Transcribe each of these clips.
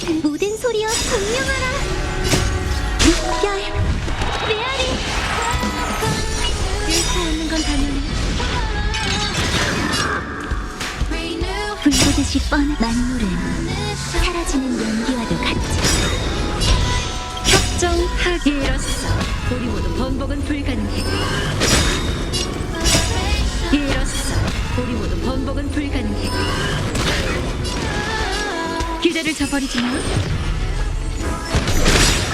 된 모든 소리여 공명하라. 물결 메아리 잃고 없는 건 당연해 불보듯이 뻔한 만물은 사라지는 연기와도 같지. 협정하기 이로써 우리 모두 번복은 불가능해. 이로써 우리 모두 번복은 불가능해 기대를 저버리지 마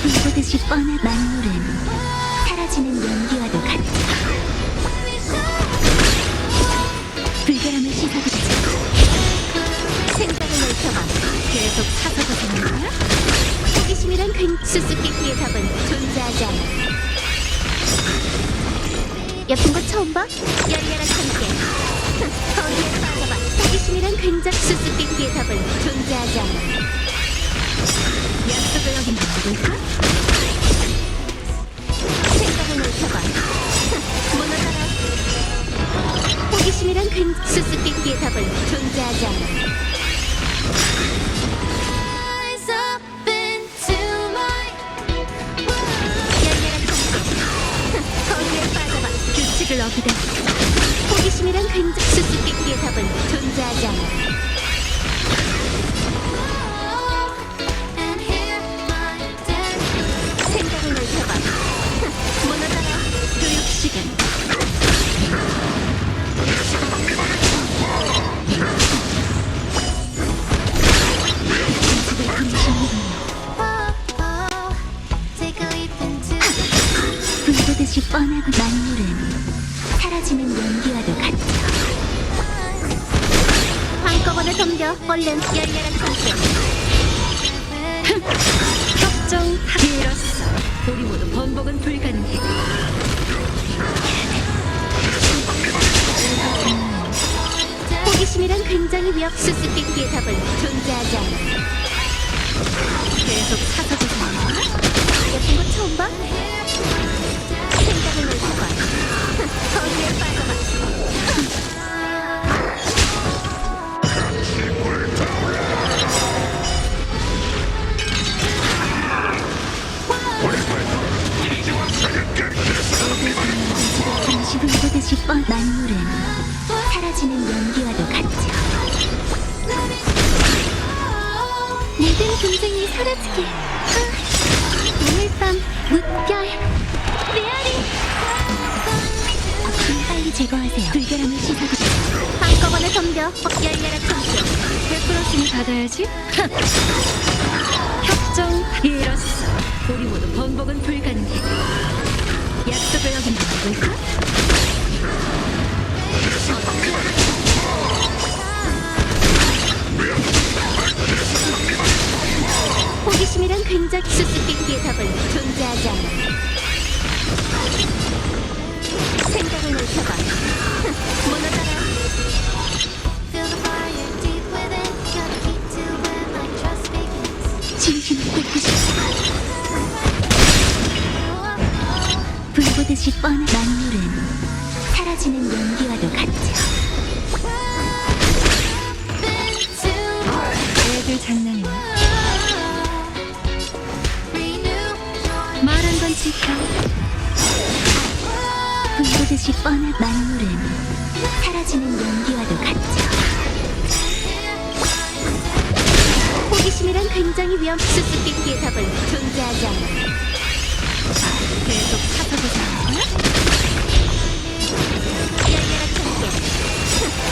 불보듯이 뻔한 만물은 사라지는 연기와도 같지 불결함을 씻어주지 생각을 넓혀봐 계속 사서가 되는 거야? 호기심이란 근 수수께끼의 답은 존재하지 않아 예쁜 거 처음 봐? 거기에 호기심이란 근작 수수께끼의 답은 존재하지 않아. 약속을 어긴다 누굴까? 생각을 넓혀봐. 흥, 무너져라. 호기심이란 근 수수께끼의 답은 존재하지 않아. 함께 흥, 거기에 빠져봐. 규칙을 어기다 호기심이란 근작 수수께끼의 답은 존재하지 않아. 생각을 넓혀봐. 흥, 무너져라 교육 시간. 불보듯이 뻔하고 만물은 사라지는 연기와도 같죠 한꺼번에 덤벼 얼른 열려라 함께 협정하기 이로써 우리 모두 번복은 불가능해. 호기심이란 굉장히 위협. 수수께끼의 답은 존재하지 않아 계속 거야? 예쁜 거 처음 봐? 생각을 넓혀봐 흥, 거기에 빠져봐 잠시 불보듯이 뻔 만물은 사라지는 연기와도 같죠 모든 분쟁이 사라지게 아, 오늘 밤 물결 메아리! 좀 빨리 제거하세요. 불결함을 씻어주세요. 한꺼번에 덤벼. 열려라 참깨 베풀었으니 받아야지? 협정하기 이로써 우리 모두 번복은 불가능해. 약속을 어긴다 누굴까? 수수께끼의 답은 존재하지 않아. 생각을 넓혀봐. 흥, 무너져라 불보듯이 뻔한 만물은 사라지는 연기와도 같죠. 애들 장난이야 지켜 불보듯이 뻔한 만물은 사라지는 연기와도 같죠. 호기심이란 굉장히 위험 수수께끼의 답은 존재하지 않아. 계속 흥,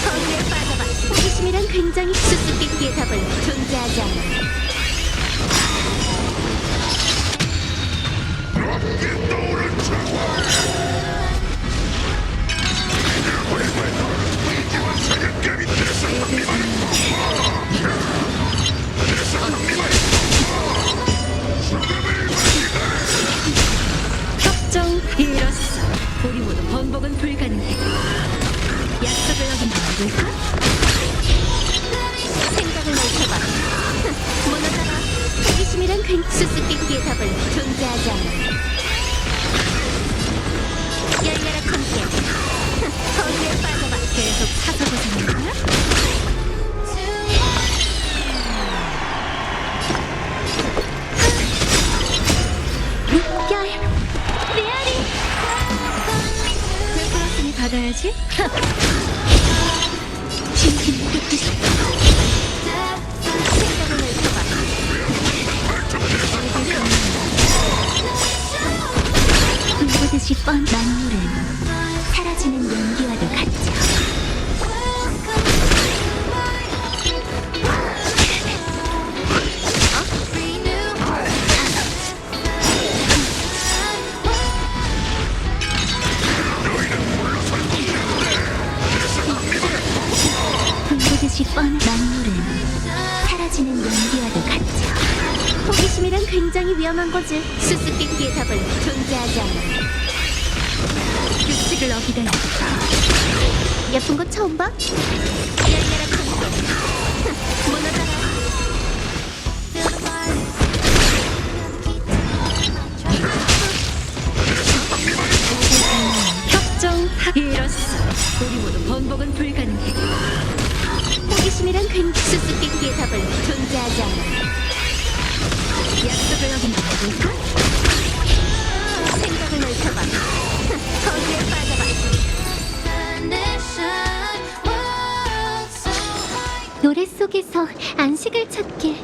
거기에 빠져봐. 호기심이란 굉장히 수수께끼의 답은 존재하지 않아 협정하기 큰 수수께끼의 답은 존재하지 않아. 열렬한 컴퓨 거기에 빠져봐. 계속 사서보자는 거야? 물결, 메아리. 베풀었으니 받아야지. 굉장히 위험한 거지 수수께끼의 답은 존재하지 않아 규칙을 어기다니. 예쁜 거 처음 봐? 열려라 콘도 무너져라 협정 이렇소. 우리 모두 번복은 불가능해. 호기심이란 굉장히 수수께끼의 답은 존재하지 않아 안식을 찾길